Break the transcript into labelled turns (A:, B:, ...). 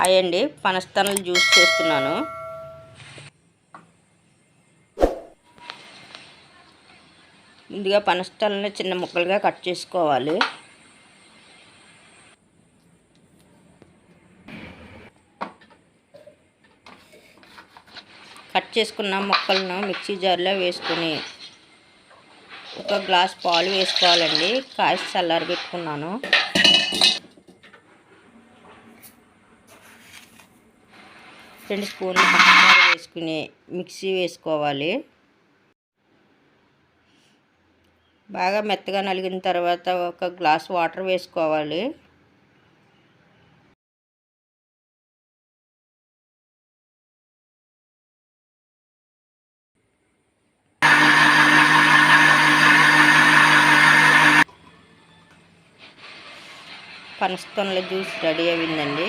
A: అండి పనస్తనలు జ్యూస్ చేస్తున్నాను. ముందుగా పనస్తనలు చిన్న ముక్కలుగా కట్ చేసుకోవాలి. కట్ చేసుకున్న ముక్కలను మిక్సీ జార్లో వేసుకుని ఒక గ్లాస్ పాలు వేసుకోవాలండి. కాసి చల్లారి పెట్టుకున్నాను రెండు స్పూన్లు పంచదార వేసుకుని మిక్సీ వేసుకోవాలి. బాగా మెత్తగా నలిగిన తర్వాత ఒక గ్లాస్ వాటర్ వేసుకోవాలి. పనస్తోన్ల జ్యూస్ రెడీ అయిందండి